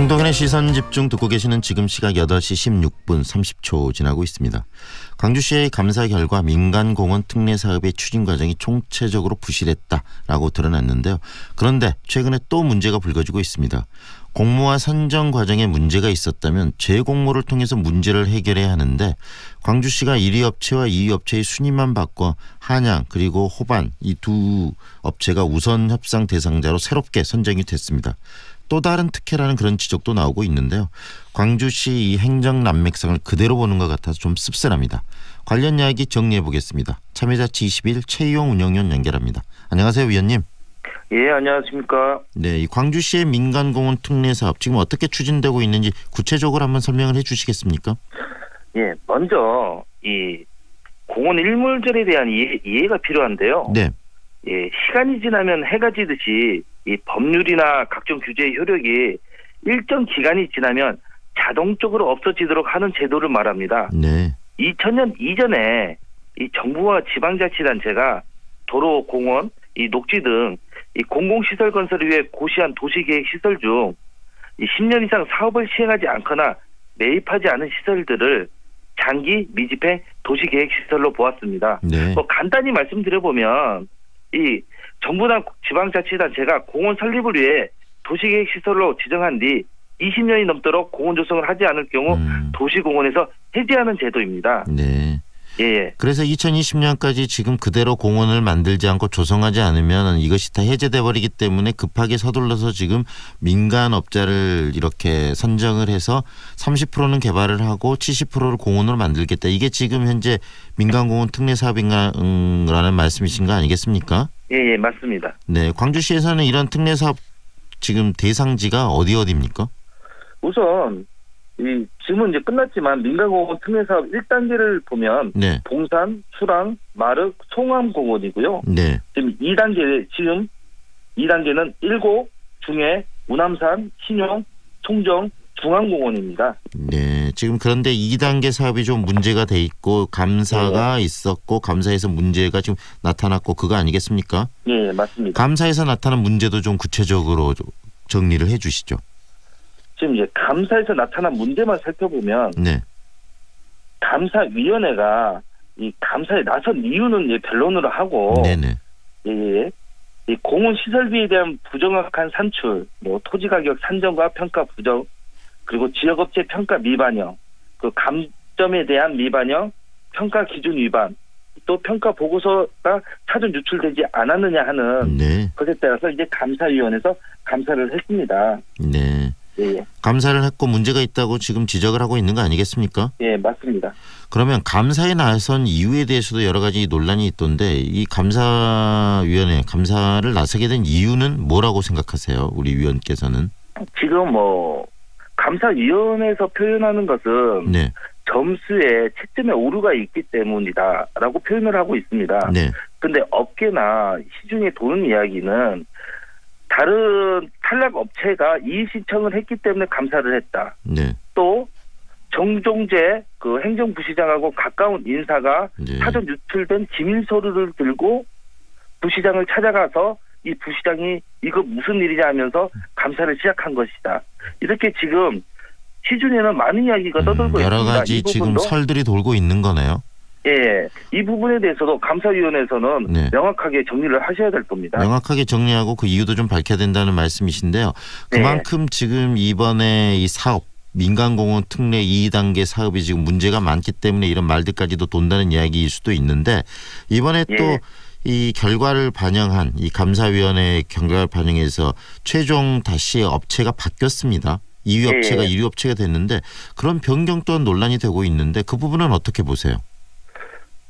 황동현의 시선 집중 듣고 계시는 지금 시각 8시 16분 30초 지나고 있습니다. 광주시의 감사 결과 민간공원 특례 사업의 추진 과정이 총체적으로 부실했다라고 드러났는데요. 그런데 최근에 또 문제가 불거지고 있습니다. 공모와 선정 과정에 문제가 있었다면 재공모를 통해서 문제를 해결해야 하는데 광주시가 1위 업체와 2위 업체의 순위만 바꿔 한양 그리고 호반 이 두 업체가 우선 협상 대상자로 새롭게 선정이 됐습니다. 또 다른 특혜라는 그런 지적도 나오고 있는데요. 광주시 이 행정 난맥상을 그대로 보는 것 같아서 좀 씁쓸합니다. 관련 이야기 정리해 보겠습니다. 참여자치 21 최희용 운영위원 연결합니다. 안녕하세요, 위원님. 예, 안녕하십니까. 네, 이 광주시의 민간공원 특례 사업 지금 어떻게 추진되고 있는지 구체적으로 한번 설명을 해 주시겠습니까? 예, 먼저 이 공원 일몰절에 대한 이해, 이해 가 필요한데요. 네. 예, 시간이 지나면 해가 지듯이 이 법률이나 각종 규제의 효력이 일정 기간이 지나면 자동적으로 없어지도록 하는 제도를 말합니다. 네. 2000년 이전에 이 정부와 지방자치단체가 도로, 공원, 이 녹지 등 이 공공시설 건설을 위해 고시한 도시계획 시설 중이 10년 이상 사업을 시행하지 않거나 매입하지 않은 시설들을 장기 미집행 도시계획 시설로 보았습니다. 네. 뭐 간단히 말씀드려 보면 이 정부나 지방자치단체가 공원 설립을 위해 도시계획 시설로 지정한 뒤 20년이 넘도록 공원 조성을 하지 않을 경우 음. 도시공원에서 해제하는 제도입니다. 네. 예, 예. 그래서 2020년까지 지금 그대로 공원을 만들지 않고 조성하지 않으면 이것이 다 해제돼 버리기 때문에 급하게 서둘러서 지금 민간 업자를 이렇게 선정을 해서 30%는 개발을 하고 70%를 공원으로 만들겠다. 이게 지금 현재 민간 공원 특례 사업인가라는 말씀이신 거 아니겠습니까? 예, 예, 맞습니다. 네, 광주시에서는 이런 특례 사업 지금 대상지가 어디 어디입니까? 우선 이 지금은 이제 끝났지만 민간공원 특례 사업 1단계를 보면 네, 봉산, 수랑, 마륵, 송암공원이고요. 네, 지금 2단계 지금 2단계는 일곡, 중해, 우남산, 신용, 송정, 중앙공원입니다. 네. 지금 그런데 2단계 사업이 좀 문제가 돼 있고 감사가 있었고 감사에서 문제가 지금 나타났고 그거 아니겠습니까? 예, 예, 맞습니다. 감사에서 나타난 문제도 좀 구체적으로 좀 정리를 해 주시죠. 지금 이제 감사에서 나타난 문제만 살펴보면 네. 감사위원회가 이 감사에 나선 이유는 이제 변론으로 하고 네네. 예, 예. 이 공원 시설비에 대한 부정확한 산출, 뭐 토지 가격 산정과 평가 부정, 그리고 지역업체 평가 미반영, 그 감점에 대한 미반영, 평가 기준 위반, 또 평가 보고서가 사전 유출되지 않았느냐 하는 네. 것에 따라서 이제 감사위원회에서 감사를 했습니다. 네. 예, 예, 감사를 했고 문제가 있다고 지금 지적을 하고 있는 거 아니겠습니까? 예, 맞습니다. 그러면 감사에 나선 이유에 대해서도 여러 가지 논란이 있던데 이 감사위원회 감사를 나서게 된 이유는 뭐라고 생각하세요? 우리 위원께서는? 지금 뭐 감사위원회에서 표현하는 것은 네. 점수에 채점에 오류가 있기 때문이다라고 표현을 하고 있습니다. 네. 근데 업계나 시중에 도는 이야기는 다른 탈락 업체가 이의 신청을 했기 때문에 감사를 했다. 네. 또 정종재 그 행정부시장하고 가까운 인사가 네. 사전 유출된 기밀 서류를 들고 부시장을 찾아가서 이 부시장이 이거 무슨 일이냐 하면서 감사를 시작한 것이다. 이렇게 지금 시중에는 많은 이야기가 떠돌고 음, 여러 있습니다. 가지 이 지금 설들이 돌고 있는 거네요. 예, 이 부분에 대해서도 감사위원회에서는 네. 명확하게 정리를 하셔야 될 겁니다. 명확하게 정리하고 그 이유도 좀 밝혀야 된다는 말씀이신데요. 네. 그만큼 지금 이번에 이 사업 민간공원 특례 2단계 사업이 지금 문제가 많기 때문에 이런 말들까지도 돈다는 이야기일 수도 있는데 이번에 예. 또 이 결과를 반영한 이 감사위원회 결과를 반영해서 최종 다시 업체가 바뀌었습니다. 2위 예. 업체가 1위 업체가 됐는데 그런 변경 또한 논란이 되고 있는데 그 부분은 어떻게 보세요?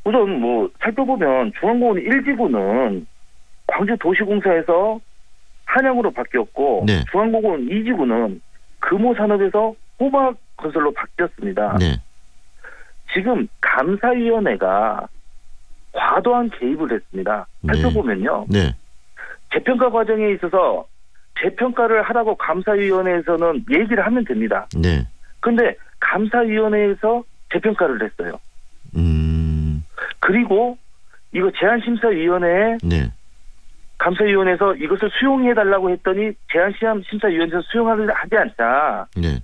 우선 뭐 살펴보면 중앙공원 1지구는 광주도시공사에서 한양으로 바뀌었고 네. 중앙공원 2지구는 금호산업에서 호박건설로 바뀌었습니다. 네. 지금 감사위원회가 과도한 개입을 했습니다. 네. 살펴보면요. 네. 재평가 과정에 있어서 재평가를 하라고 감사위원회에서는 얘기를 하면 됩니다. 네. 근데 감사위원회에서 재평가를 했어요. 음. 그리고 이거 제한심사위원회에 네. 감사위원회에서 이것을 수용해달라고 했더니 제한시험 심사위원회에서 수용하지 않자 네.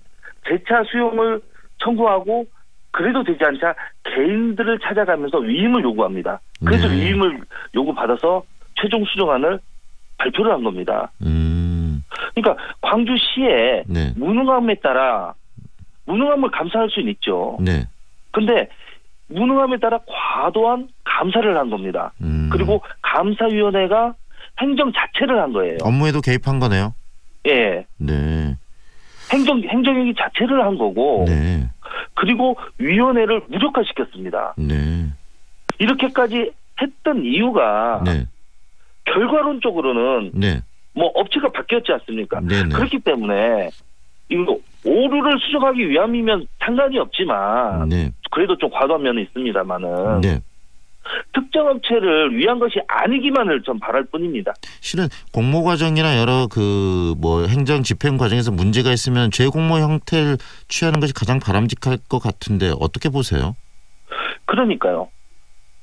재차 수용을 청구하고 그래도 되지 않자 개인들을 찾아가면서 위임을 요구합니다. 그래서 네. 위임을 요구받아서 최종 수정안을 발표를 한 겁니다. 음. 그러니까 광주시에 네. 무능함에 따라 무능함을 감사할 수는 있죠. 네. 근데 무능함에 따라 과도한 감사를 한 겁니다. 음. 그리고 감사위원회가 행정 자체를 한 거예요. 업무에도 개입한 거네요. 예. 네. 행정 행정행위 자체를 한 거고 네. 그리고 위원회를 무력화시켰습니다. 네. 이렇게까지 했던 이유가 네. 결과론적으로는 네. 뭐 업체가 바뀌었지 않습니까? 네. 네. 그렇기 때문에 이거 오류를 수정하기 위함이면 상관이 없지만 네. 그래도 좀 과도한 면은 있습니다만은 네. 특정 업체를 위한 것이 아니기만을 좀 바랄 뿐입니다. 실은 공모 과정이나 여러 그 뭐 행정 집행 과정에서 문제가 있으면 재공모 형태를 취하는 것이 가장 바람직할 것 같은데 어떻게 보세요? 그러니까요.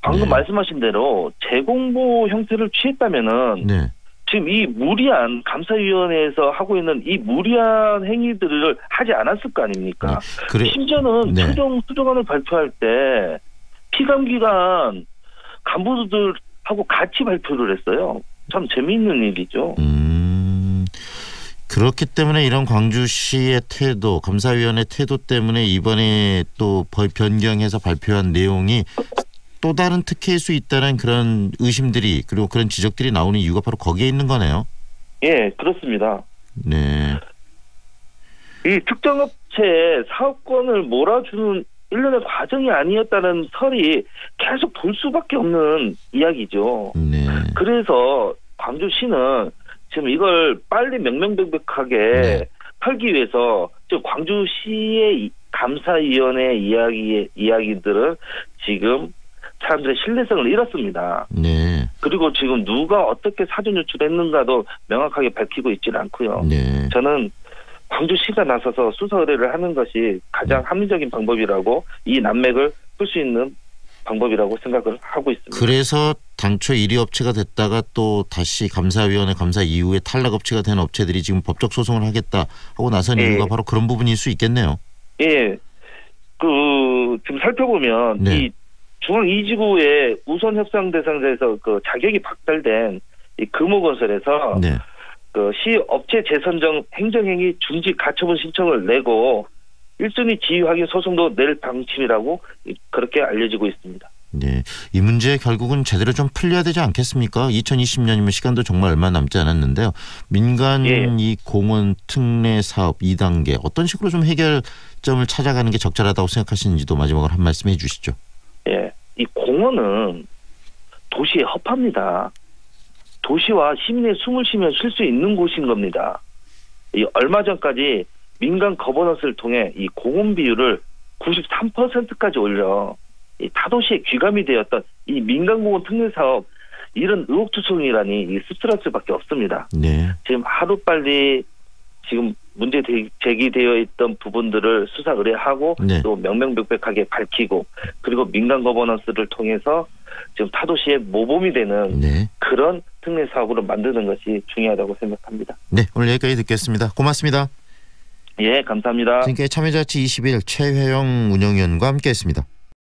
방금 네. 말씀하신 대로 재공모 형태를 취했다면은 네. 지금 이 무리한 감사위원회에서 하고 있는 이 무리한 행위들을 하지 않았을 거 아닙니까? 그래 심지어는 네. 최종 수정안을 발표할 때 피감기관 간부들하고 같이 발표를 했어요. 참 재미있는 일이죠. 음. 그렇기 때문에 이런 광주시의 태도, 감사위원회 태도 때문에 이번에 또 버- 변경해서 발표한 내용이 또 다른 특혜일 수 있다는 그런 의심들이 그리고 그런 지적들이 나오는 이유가 바로 거기에 있는 거네요. 예, 그렇습니다. 네. 이 특정 업체에 사업권을 몰아주는 일련의 과정이 아니었다는 설이 계속 돌 수밖에 없는 이야기죠. 네. 그래서 광주시는 지금 이걸 빨리 명명백백하게 네. 털기 위해서 지금 광주시의 이- 감사위원회 이야기 이야기들은 지금 사람들의 신뢰성을 잃었습니다. 네. 그리고 지금 누가 어떻게 사전 유출했는가도 명확하게 밝히고 있지는 않고요. 네. 저는 광주시가 나서서 수사 의뢰를 하는 것이 가장 합리적인 방법이라고 이 난맥을 풀 수 있는 방법이라고 생각을 하고 있습니다. 그래서 당초 1위 업체가 됐다가 또 다시 감사위원회 감사 이후에 탈락 업체가 된 업체들이 지금 법적 소송을 하겠다 하고 나선 예. 이유가 바로 그런 부분일 수 있겠네요. 예, 그 지금 살펴보면 네. 이 중앙 2지구의 우선 협상 대상자에서 그 자격이 박탈된 이 금호건설에서 네. 그 시 업체 재선정 행정행위 중지 가처분 신청을 내고 1순위 지위 확인 소송도 낼 방침이라고 이- 그렇게 알려지고 있습니다. 네. 이 문제 결국은 제대로 좀 풀려야 되지 않겠습니까? 2020년이면 시간도 정말 얼마 남지 않았는데요. 민간 예. 이 공원 특례 사업 2단계 어떤 식으로 좀 해결점을 찾아가는 게 적절하다고 생각하시는지도 마지막으로 한 말씀 해 주시죠. 예, 이 공원은 도시에 허팝니다. 도시와 시민의 숨을 쉬며 쉴 수 있는 곳인 겁니다. 이 얼마 전까지 민간 거버넌스를 통해 이 공원 비율을 93%까지 올려 이 타도시에 귀감이 되었던 이 민간공원 특례 사업 이런 의혹투성이라니 이 수밖에 없습니다. 네. 지금 하루 빨리 지금 문제 대- 제기되어 있던 부분들을 수사 의뢰하고 네. 또 명명백백하게 밝히고 그리고 민간 거버넌스를 통해서 지금 타도시의 모범이 되는 네. 그런 특례 사업으로 만드는 것이 중요하다고 생각합니다. 네. 오늘 여기까지 듣겠습니다. 고맙습니다. 예, 감사합니다. 지금까지 참여자치 21 최회영 운영위원과 함께했습니다.